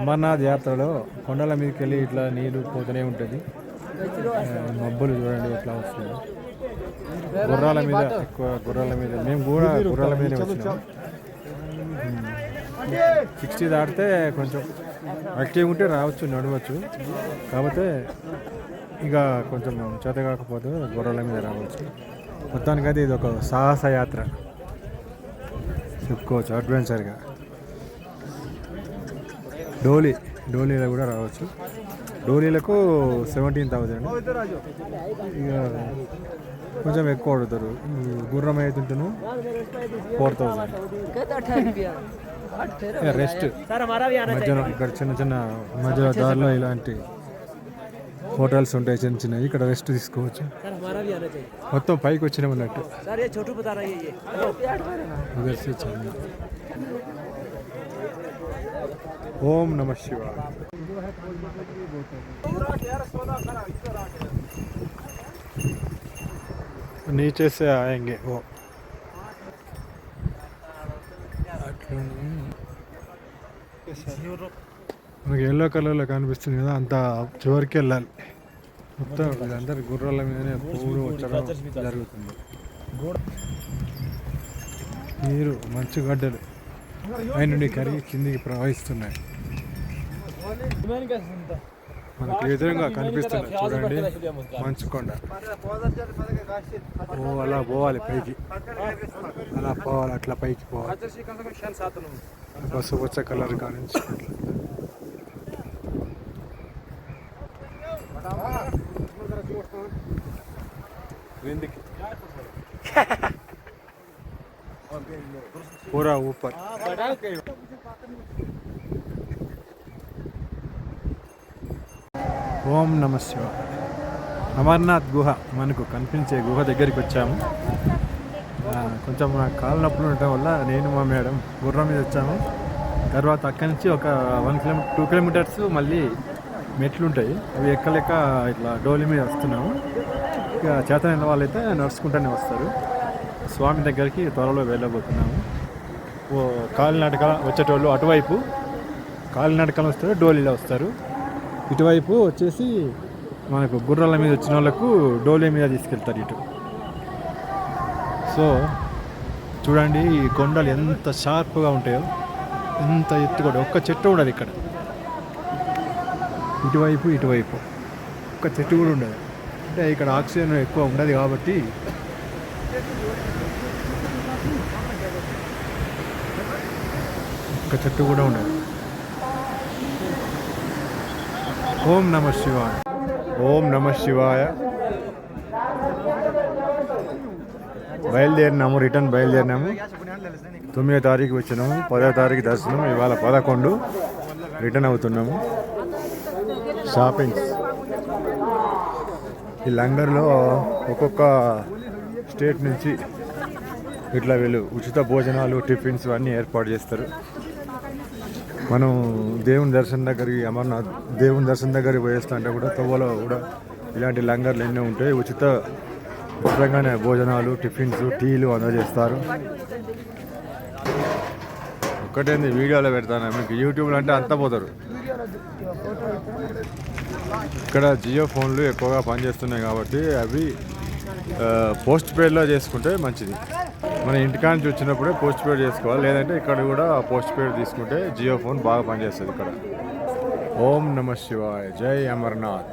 అమర్నాథ్ యాత్రలో కొండల మీదకి వెళ్ళి ఇట్లా నీళ్ళు పోతూనే ఉంటుంది. మబ్బులు చూడండి ఎట్లా వస్తుంది గుర్రాల మీద ఎక్కువ గుర్రాల మీద మేము కూడా గుర్రాల మీదనే వచ్చినాం. సిక్స్టీ దాటితే కొంచెం యాక్టివ్ ఉంటే రావచ్చు నడవచ్చు. కాకపోతే ఇక కొంచెం చేత కాకపోతే గుర్రాల మీద రావచ్చు. మొత్తానికైతే ఇది ఒక సాహస యాత్ర. చెప్పుకోవచ్చు అడ్వెంచర్గా. డోలీ డోలీలో కూడా రావచ్చు. డోలీలకు సెవెంటీన్ థౌజండ్ ఇక కొంచెం ఎక్కువ అడుగుతారు. గుర్రం అవుతుంటాను ఫోర్ థౌజండ్ రెస్ట్ మధ్యలో ఇక్కడ చిన్న చిన్న మధ్యలో దారిలో ఇలాంటి హోటల్స్ ఉంటాయి చిన్న చిన్నవి. ఇక్కడ రెస్ట్ తీసుకోవచ్చు. మొత్తం పైకి వచ్చినామన్నట్టు. అన్నట్టు सर ये छोटू बता रहा है ये उधर से चलना ओम नमः शिवाय नीचे से आएंगे वो మనకి ఎల్లో కలర్లో కనిపిస్తుంది కదా అంత చివరికి వెళ్ళాలి మొత్తం వీళ్ళందరూ గుర్రాల మీదనే పూలు వచ్చడం జరుగుతుంది నీరు మంచు గడ్డలు పై నుండి కరిగి కిందికి ప్రవహిస్తున్నాయి. మనకి ఎదురుగా కనిపిస్తుంది చూడండి మంచు కొండ ఓ అలా పోవాలి పైకి. అలా పోవాలి అట్లా పైకి పోవాలి. పసుపచ్చ కలర్ కానించి. पूरा ऊपर ఓం నమ శివ అమర్నాథ్ గుహ మనకు కనిపించే గుహ దగ్గరికి వచ్చాము ఆ, కొంచెం నాకు కాలు నొప్పులు ఉండటం వల్ల నేను మా మేడం గుర్రం మీద వచ్చాము తర్వాత అక్కడి నుంచి ఒక వన్ కిలోమీటర్ టూ కిలోమీటర్స్ మళ్ళీ మెట్లు ఉంటాయి అవి ఎక్కలేక ఇట్లా డోలి మీద వస్తున్నాము ఇక చేతనైన వాళ్ళైతే నడుచుకుంటూనే వస్తారు స్వామి దగ్గరికి త్వరలో వెళ్ళబోతున్నాము. ఓ కాలినడక వచ్చేటోళ్ళు అటువైపు. కాలినడకలు వస్తారు డోలీలో వస్తారు. ఇటువైపు వచ్చేసి మనకు గుర్రాల మీద వచ్చిన వాళ్ళకు డోలీ మీద తీసుకెళ్తారు ఇటు. సో చూడండి ఈ కొండలు ఎంత షార్ప్గా ఉంటాయో ఎంత ఎత్తు కూడా ఒక్క చెట్టు ఉండదు ఇక్కడ. ఇటువైపు ఇటువైపు. ఒక్క చెట్టు కూడా ఉండదు. అంటే ఇక్కడ ఆక్సిజన్ ఎక్కువ ఉండదు కాబట్టి ఒక్క చెట్టు కూడా ఉండదు. ఓం నమ శివాయ. ఓం నమ శివాయ. బయలుదేరినాము రిటర్న్ బయలుదేరినాము. తొమ్మిదో తారీఖు వచ్చినాము పదో తారీఖు దర్శనం ఇవాళ పదకొండు రిటర్న్ అవుతున్నాము. షాపింగ్స్. ఈ లంగర్లో ఒక్కొక్క స్టేట్ నుంచి ఇట్లా వీళ్ళు ఉచిత భోజనాలు టిఫిన్స్ అన్నీ ఏర్పాటు చేస్తారు. మనం దేవుని దర్శనం దగ్గరికి అమర్నాథ్ దేవుని దర్శనం దగ్గరికి పోయేస్తుంటే కూడా తవ్వలో కూడా ఇలాంటి లంగర్లు ఎన్నో ఉంటాయి. ఉచిత ఉచితంగానే భోజనాలు టిఫిన్స్ టీలు అందజేస్తారు. ఒక్కటేంది వీడియోలో పెడతాను. మీకు యూట్యూబ్లో అంటే అంతా పోతారు. ఇక్కడ జియో ఫోన్లు ఎక్కువగా పనిచేస్తున్నాయి కాబట్టి అవి పోస్ట్ పేడ్లో చేసుకుంటే మంచిది. మన ఇంటికాడ నుంచి వచ్చినప్పుడే పోస్ట్ పేడ్ చేసుకోవాలి. లేదంటే ఇక్కడ కూడా పోస్ట్ పేడ్ తీసుకుంటే జియో ఫోన్ బాగా పనిచేస్తుంది ఇక్కడ. ఓం నమ శివాయ. జై అమర్నాథ్.